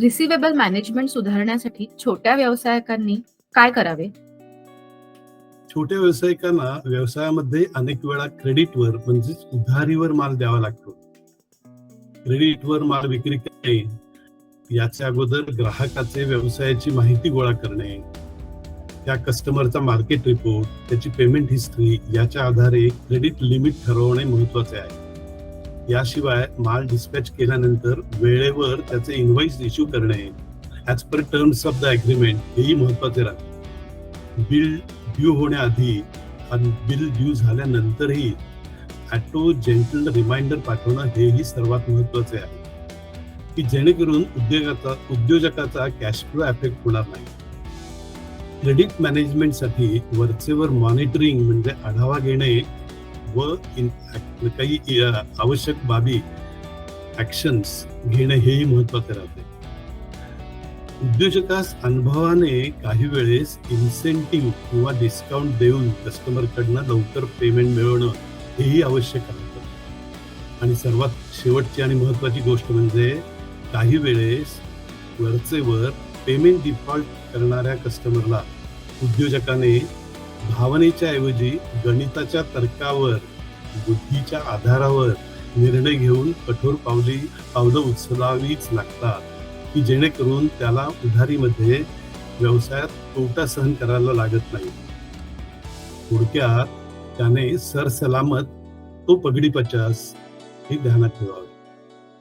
Receivable management सुधारण्यासाठी छोट्या व्यवसायकांनी काय करावे? छोट्या व्यावसायिकांना व्यवसायामध्ये अनेक वेळा क्रेडिटवर म्हणजेच उधारीवर माल द्यावा लागतो. क्रेडिटवर माल विक्री करणे याच्या अगोदर ग्राहकाचे व्यवसायाची माहिती गोळा करणे त्या कस्टमरचा मार्केट रिपोर्ट त्याची पेमेंट हिस्ट्री याच्या आधारे क्रेडिट लिमिट ठरवणे महत्त्वाचे आहे. याशिवाय माल डिस्पॅच केल्यानंतर वेळेवर त्याचे इन्व्हॉइस इश्यू करणे as per terms of the agreement हेही महत्त्वाचे राहते. बिल ड्यू होण्याआधी आणि बिल ड्यू झाल्यानंतरही ॲटो जेंटल रिमाइंडर पाठवणं हेही सर्वात महत्त्वाचे आहे. की जेणेकरून उद्योगाचा उद्योजकाचा कॅश फ्लो अफेक्ट होणार नाही. क्रेडिट मॅनेजमेंटसाठी वरचेवर मॉनिटरिंग म्हणजे आढावा घेणे व इन- काही आवश्यक बाबी ऍक्शन्स घेणे हेही महत्त्वाचे राहते. उद्योजकास अनुभवाने काही वेळेस इन्सेंटिव्ह किंवा डिस्काउंट देऊन कस्टमरकडनं लवकर पेमेंट मिळवणं हेही आवश्यक राहतं. आणि सर्वात शेवटची आणि महत्वाची गोष्ट म्हणजे काही वेळेस वरचे वर पेमेंट डिफॉल्ट करणाऱ्या कस्टमरला उद्योजकाने भावनेच्या ऐवजी गणिताच्या तर्कावर बुद्धीच्या आधारावर निर्णय घेऊन कठोर पावली पावलं उचलावीच लागतात की जेणेकरून त्याला उधारीमध्ये व्यवसायात तोटा सहन करायला लागत नाही. थोडक्यात त्याने सरसलामत तो पगडी पचास हे ध्यानात ठेवावे.